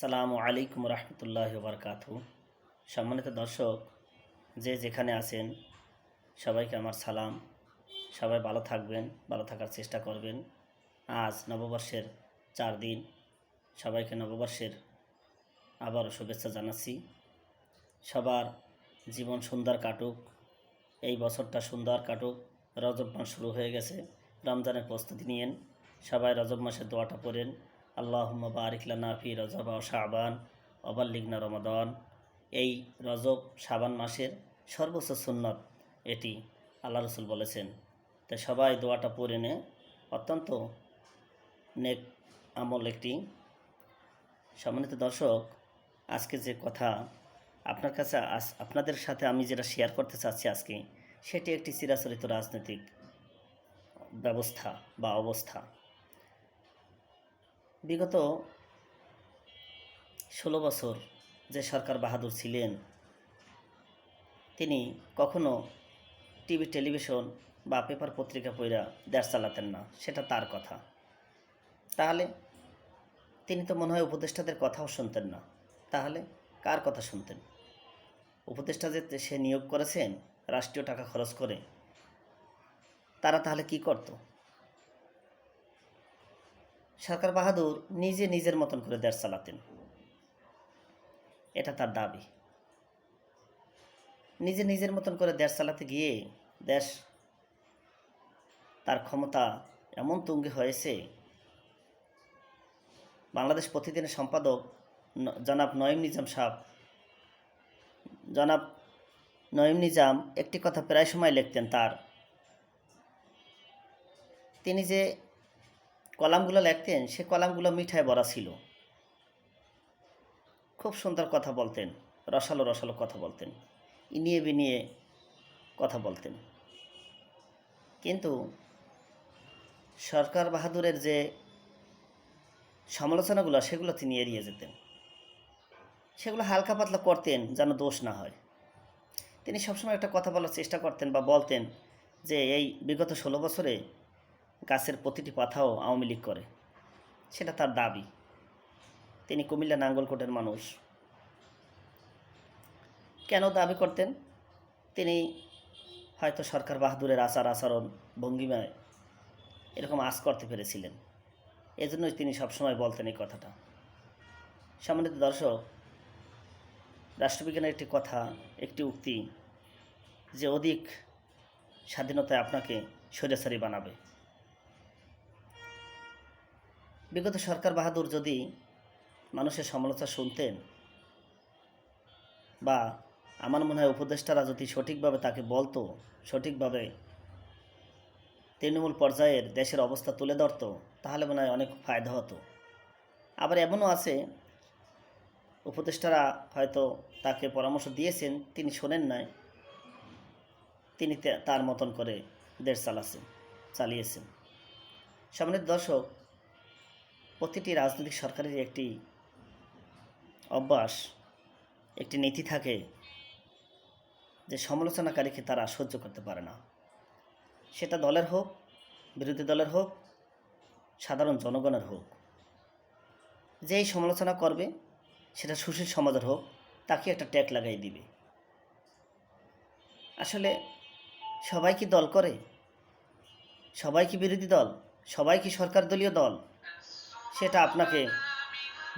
আসসালামু আলাইকুম রহমতুল্লাহ বারকাত সম্মানিত দর্শক, যে যেখানে আছেন, সবাইকে আমার সালাম। সবাই ভালো থাকবেন, ভালো থাকার চেষ্টা করবেন। আজ নববর্ষের চার দিন, সবাইকে নববর্ষের আবারও শুভেচ্ছা জানাচ্ছি। সবার জীবন সুন্দর কাটুক, এই বছরটা সুন্দর কাটুক। রজব মাস শুরু হয়ে গেছে, রমজানের প্রস্তুতি নিয়েন। সবাই রজব মাসের দোয়াটা পড়েন। আল্লাহ বারিক লানা ফি রজব ও শাবান, অবাল্লিগনা রমাদন। এই রজব শাবান মাসের সর্বোচ্চ সুন্নত এটি আল্লাহ রসুল বলেছেন। তাই সবাই দোয়াটা পড়ে নে। অত্যন্ত নেক আমল একটি। সম্মানিত দর্শক, আজকে যে কথা আপনার কাছে আপনাদের সাথে আমি যেটা শেয়ার করতে চাচ্ছি আজকে, সেটি একটি চিরাচরিত রাজনৈতিক ব্যবস্থা বা অবস্থা। বিগত ষোলো বছর যে সরকার বাহাদুর ছিলেন, তিনি কখনো টিভি, টেলিভিশন বা পেপার পত্রিকা পইরা দেশ চালাতেন না, সেটা তার কথা। তাহলে তিনি তো মনে হয় উপদেষ্টাদের কথাও শুনতেন না। তাহলে কার কথা শুনতেন? উপদেষ্টা যে সে নিয়োগ করেছেন, রাষ্ট্রীয় টাকা খরচ করে, তারা তাহলে কি করত? সরকার বাহাদুর নিজে নিজের মতন করে দেশ চালাতেন এটা তার দাবি। নিজে নিজের মতন করে দেশ চালাতে গিয়ে দেশ তার ক্ষমতা এমন তুঙ্গে হয়েছে, বাংলাদেশ প্রতিদিনের সম্পাদক জনাব নঈম নিজাম সাহ জনাব নঈম নিজাম একটি কথা প্রায় সময় লিখতেন তার। তিনি যে কলামগুলো লিখতেন, সে কলামগুলো মিঠায় ভরা ছিল। খুব সুন্দর কথা বলতেন, রসালো রসালো কথা বলতেন, ইনিয়ে বিনিয়ে কথা বলতেন। কিন্তু সরকার বাহাদুরের যে সমালোচনাগুলো, সেগুলো তিনি এড়িয়ে যেতেন। সেগুলো হালকা পাতলা করতেন যেন দোষ না হয়। তিনি সবসময় একটা কথা বলার চেষ্টা করতেন বা বলতেন যে, এই বিগত ষোলো বছরে গাছের প্রতিটি পাতাও আওয়ামী লীগ করে। সেটা তার দাবি। তিনি কুমিল্লা নাঙ্গলকোটের মানুষ। কেন দাবি করতেন? তিনি হয়তো সরকার বাহাদুরের আচার আচরণ, ভঙ্গিমায় এরকম আশ করতে পেরেছিলেন। এজন্যই তিনি সবসময় বলতেন এই কথাটা। সম্মানিত দর্শক, রাষ্ট্রবিজ্ঞানের একটি কথা, একটি উক্তি যে অধিক স্বাধীনতায় আপনাকে স্বৈরাচারী বানাবে। বিগত সরকার বাহাদুর যদি মানুষের সমালোচনা শুনতেন বা আমার মনে হয় উপদেষ্টারা যদি সঠিকভাবে তাকে বলতো, সঠিকভাবে তৃণমূল পর্যায়ের দেশের অবস্থা তুলে ধরতো, তাহলে মনে হয় অনেক ফায়দা হতো। আবার এমনও আছে, উপদেষ্টারা হয়তো তাকে পরামর্শ দিয়েছেন, তিনি শোনেন নাই, তিনি তার মতন করে দেশ চালাচ্ছেন চালিয়েছেন। সম্মানিত দর্শক প্রতিটি রাজনৈতিক সরকারের একটি অভ্যাস, একটি নীতি থাকে যে সমালোচনাকারীকে তারা সহ্য করতে পারে না। সেটা দলের হোক, বিরোধী দলের হোক, সাধারণ জনগণের হোক। যেই সমালোচনা করবে, সেটা সুশীল সমাজের হোক, তাকে একটা ট্যাগ লাগাই দিবে। আসলে সবাই কি দল করে? সবাই কি বিরোধী দল? সবাই কি সরকার দলীয় দল? সেটা আপনাকে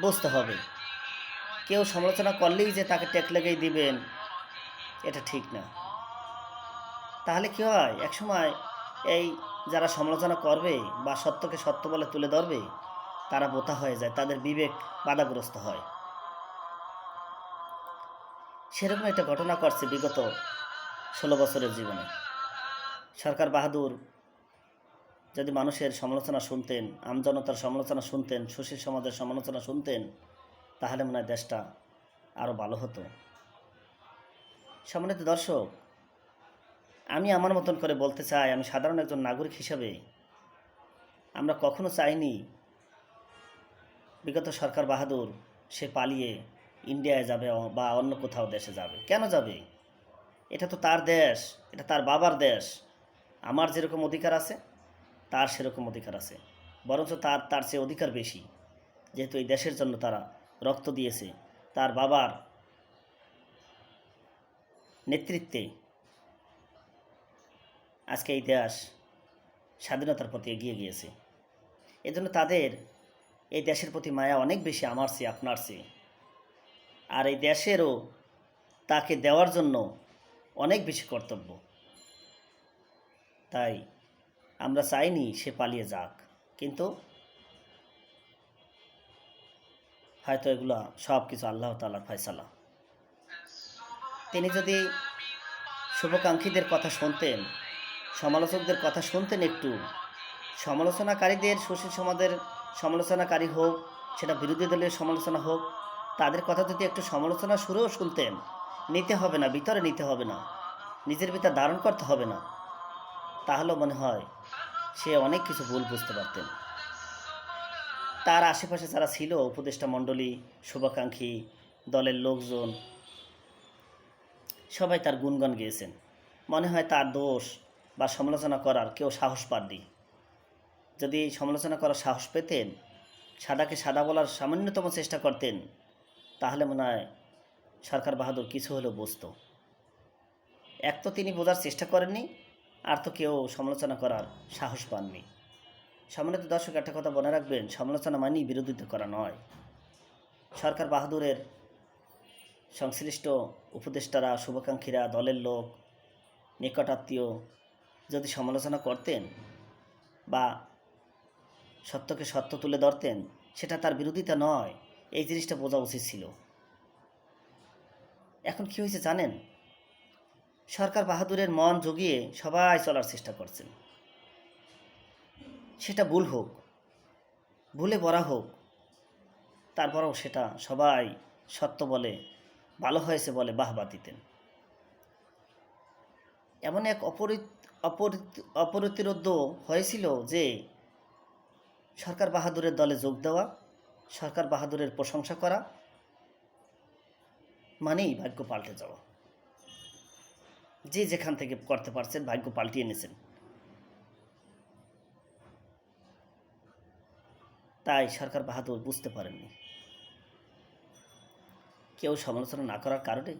বুঝতে হবে। কেউ সমালোচনা করলেই যে তাকে টেক লেগেই দিবেন, এটা ঠিক না। তাহলে কী হয়? একসময় এই যারা সমালোচনা করবে বা সত্যকে সত্য বলে তুলে ধরবে, তারা বোতা হয়ে যায়, তাদের বিবেক বাধাগ্রস্ত হয়। সেরকম একটা ঘটনা করছে বিগত ষোলো বছরের জীবনে। সরকার বাহাদুর যদি মানুষের সমালোচনা শুনতেন, আমজনতার সমালোচনা শুনতেন সুশীল সমাজের সমালোচনা শুনতেন, তাহলে মনে হয় দেশটা আরও ভালো হতো। সম্মানিত দর্শক, আমি আমার মতন করে বলতে চাই, আমি সাধারণ একজন নাগরিক হিসাবে আমরা কখনো চাইনি বিগত সরকার বাহাদুর সে পালিয়ে ইন্ডিয়ায় যাবে বা অন্য কোথাও দেশে যাবে। কেন যাবে? এটা তো তার দেশ, এটা তার বাবার দেশ। আমার যেরকম অধিকার আছে তার সেরকম অধিকার আছে। বরঞ্চ তার তার চেয়ে অধিকার বেশি। যেহেতু এই দেশের জন্য তারা রক্ত দিয়েছে, তার বাবার নেতৃত্বে আজকে এই দেশ স্বাধীনতার প্রতি এগিয়ে গিয়েছে। এজন্য তাদের এই দেশের প্রতি মায়া অনেক বেশি, আমার চেয়ে, আপনার চেয়ে। আর এই দেশেরও তাকে দেওয়ার জন্য অনেক বেশি কর্তব্য। তাই আমরা চাইনি সে পালিয়ে যাক, কিন্তু হয়তো এগুলো সব কিছু আল্লাহ তালার ফয়সালা। তিনি যদি শুভাকাঙ্ক্ষীদের কথা শুনতেন, সমালোচকদের কথা শুনতেন একটু, সমালোচনাকারীদের, সুশীল সমাজের সমালোচনাকারী হোক, সেটা বিরোধী দলের সমালোচনা হোক, তাদের কথা যদি একটু সমালোচনা শুরুও শুনতেন, নিতে হবে না, ভিতরে নিতে হবে না, নিজের ভিতর ধারণ করতে হবে না। তাহলেও মনে হয় সে অনেক কিছু ভুল বুঝতে পারতেন। তার আশেপাশে যারা ছিল, উপদেষ্টা মণ্ডলী, শুভাকাঙ্ক্ষী, দলের লোকজন, সবাই তার গুণগান গেয়েছেন। মনে হয় তার দোষ বা সমালোচনা করার কেউ সাহস পাননি। যদি সমালোচনা করার সাহস পেতেন, সাদাকে সাদা বলার সামান্যতম চেষ্টা করতেন, তাহলে মনে হয় সরকার বাহাদুর কিছু হলেও বুঝতো। এক তো তিনি বোঝার চেষ্টা করেননি আর তো কেউ সমালোচনা করার সাহস পাননি। সম্মানিত দর্শক একটা কথা মনে রাখবেন, সমালোচনা মানেই বিরোধিতা করা নয়। সরকার বাহাদুরের সংশ্লিষ্ট উপদেষ্টারা, শুভাকাঙ্ক্ষীরা, দলের লোক, নিকটাত্মীয় যদি সমালোচনা করতেন বা সত্যকে সত্য তুলে ধরতেন, সেটা তার বিরোধিতা নয়। এই জিনিসটা বোঝা উচিত ছিল। এখন কি হয়েছে জানেন? সরকার বাহাদুরের মন জগিয়ে সবাই চলার চেষ্টা করছেন। সেটা ভুল হোক, ভুলে বরা হোক, তারপরেও সেটা সবাই সত্য বলে, ভালো হয়েছে বলে বাহবা দিতেন। এমন এক অপরিত অপরিত, অপরিতিরোধ হয়েছিল যে সরকার বাহাদুরের দলে যোগ দেওয়া, সরকার বাহাদুরের প্রশংসা করা, মানেই ভাগ্য পাল্টে যাওয়া। যে যেখান থেকে করতে পারছেন, ভাগ্য পাল্টিয়ে নিয়েছেন তাই সরকার বাহাদুর বুঝতে পারেননি। কেউ সমালোচনা না করার কারণে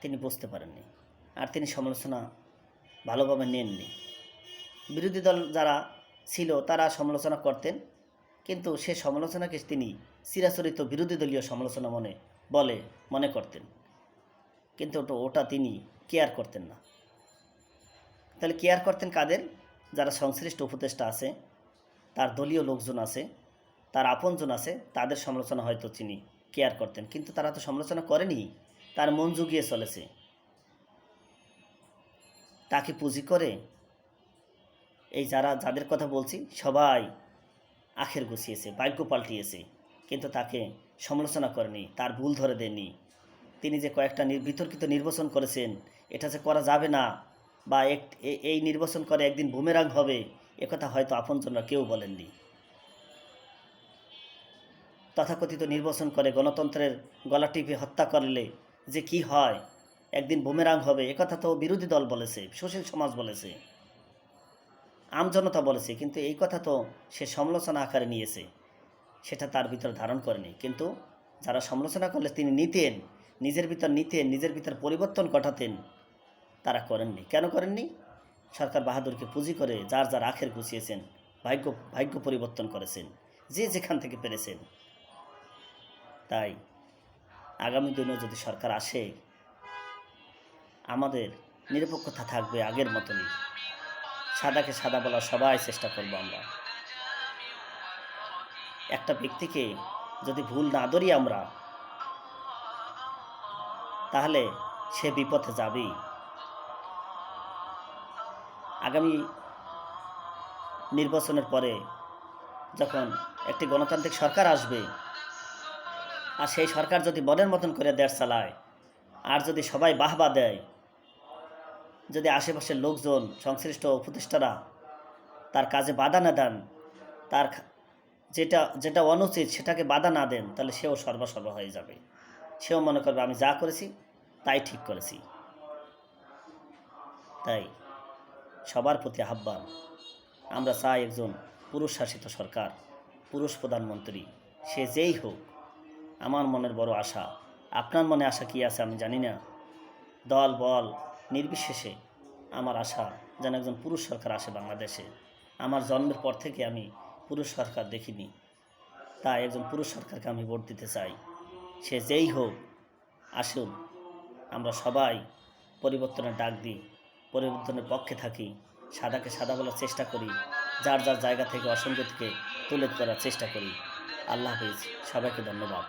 তিনি বুঝতে পারেননি, আর তিনি সমালোচনা ভালোভাবে নেননি। বিরোধী দল যারা ছিল, তারা সমালোচনা করতেন, কিন্তু সে সমালোচনাকে তিনি চিরাচরিত বিরোধী দলীয় সমালোচনা মনে বলে, মনে করতেন। কিন্তু ওটা তিনি কেয়ার করতেন না। তাহলে কেয়ার করতেন কাদের? যারা সংশ্লিষ্ট উপদেষ্টা আছে, তার দলীয় লোকজন আছে, তার আপনজন আছে, তাদের সমালোচনা হয়তো তিনি কেয়ার করতেন। কিন্তু তারা তো সমালোচনা করেনি, তার মন জুগিয়ে চলেছে। তাকে পুঁজি করে এই যারা, যাদের কথা বলছি, সবাই আখের গুছিয়েছে, ভাগ্য পাল্টিয়েছে, কিন্তু তাকে সমালোচনা করেনি, তার ভুল ধরে দেননি। তিনি যে কয়েকটা বিতর্কিত নির্বাচন করেছেন, এটা যে করা যাবে না বা এক এই নির্বাচন করে একদিন বুমেরাং হবে একথা হয়তো আপনজনরা কেউ বলেননি। তথাকথিত নির্বাচন করে গণতন্ত্রের গলা টিপে হত্যা করলে যে কি হয়, একদিন বুমেরাং হবে একথা তো বিরোধী দল বলেছে, সুশীল সমাজ বলেছে আমজনতা বলেছে, কিন্তু এই কথা তো সে সমালোচনা আকারে নিয়েছে, সেটা তার ভিতর ধারণ করেনি। কিন্তু যারা সমালোচনা করলে তিনি নিতেন নিজের ভিতর নিতেন নিজের ভিতর পরিবর্তন ঘটাতেন, তারা করেননি। কেন করেননি? সরকার বাহাদুরকে পুঁজি করে যার যার আখের গুছিয়েছেন, ভাগ্য ভাগ্য পরিবর্তন করেছেন, যে যেখান থেকে পেরেছেন। তাই আগামী দিনেও যদি সরকার আসে, আমাদের নিরপেক্ষতা থাকবে আগের মতনই। সাদাকে সাদা বলার সবাই চেষ্টা করব আমরা। একটা ব্যক্তিকে যদি ভুল না ধরি আমরা তাহলে সে বিপথে যাবেই। আগামী নির্বাচনের পরে যখন একটি গণতান্ত্রিক সরকার আসবে, আর সেই সরকার যদি মনের মতন করে দেশ চালায়, আর যদি সবাই বাহবা দেয়, যদি আশেপাশের লোকজন, সংশ্লিষ্ট উপদেষ্টারা তার কাজে বাধা না দেন, তার যেটা যেটা অনুচিত সেটাকে বাধা না দেন, তাহলে সেও সর্বসর্ব হয়ে যাবে। সেও মনে করবে, আমি যা করেছি, তাই ঠিক করেছি। তাই সবার প্রতি আহ্বান, আমরা চাই একজন পুরুষ শাসিত সরকার, পুরুষ প্রধানমন্ত্রী, সে যেই হোক, আমার মনের বড় আশা, আপনার মনে আশা কি আছে আমি জানি না। দল, বল, নির্বিশেষে আমার আশা যেন একজন পুরুষ সরকার আসে বাংলাদেশে। আমার জন্মের পর থেকে আমি পুরুষ সরকার দেখিনি। তাই একজন পুরুষ সরকারকে আমি ভোট দিতে চাই। সে যেই হোক, আসুন, আমরা সবাই পরিবর্তনের ডাক দিই, পরিবর্তনের পক্ষে থাকি, সাদাকে সাদা বলার চেষ্টা করি, যার যার জায়গা থেকে অসঙ্গতিকে তুলে ধরার চেষ্টা করি। আল্লাহ হাফিজ, সবাইকে ধন্যবাদ।